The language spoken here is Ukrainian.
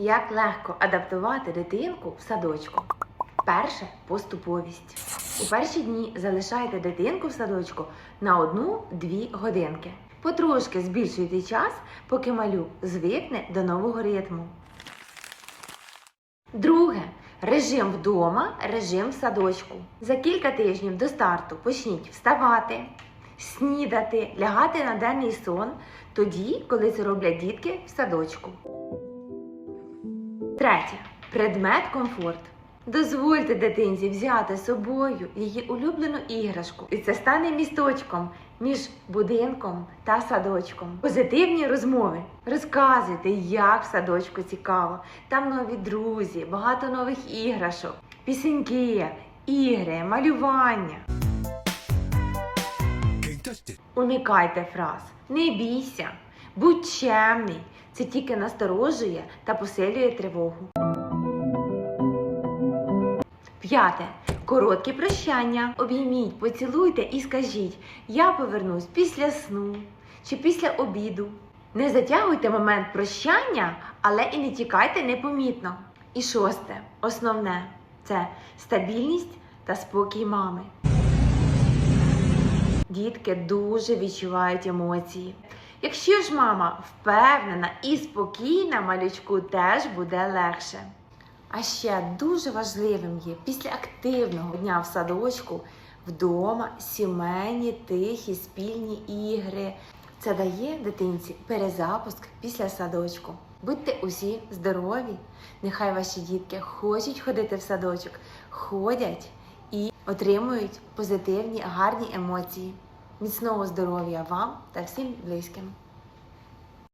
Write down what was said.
Як легко адаптувати дитинку в садочку? Перше поступовість. У перші дні залишайте дитинку в садочку на одну-дві годинки. Потрошки збільшуйте час, поки малюк звикне до нового ритму. Друге. Режим вдома, режим в садочку. За кілька тижнів до старту почніть вставати, снідати, лягати на денний сон тоді, коли це роблять дітки в садочку. Третє. Предмет комфорт. Дозвольте дитинці взяти з собою її улюблену іграшку, і це стане місточком між будинком та садочком. Позитивні розмови. Розказуйте, як в садочку цікаво. Там нові друзі, багато нових іграшок, пісеньки, ігри, малювання. Уникайте фраз. Не бійся, будь чемний. Це тільки насторожує та посилює тривогу. П'яте. Короткі прощання. Обійміть, поцілуйте і скажіть: Я повернусь після сну чи після обіду. Не затягуйте момент прощання, але і не тікайте непомітно. І шосте, основне це стабільність та спокій мами. Дітки дуже відчувають емоції. Якщо ж мама впевнена і спокійна, малючку теж буде легше. А ще дуже важливим є після активного дня в садочку вдома сімейні, тихі, спільні ігри. Це дає дитинці перезапуск після садочку. Будьте усі здорові! Нехай ваші дітки хочуть ходити в садочок, ходять і отримують позитивні, гарні емоції. Міцного здоров'я вам та всім близьким!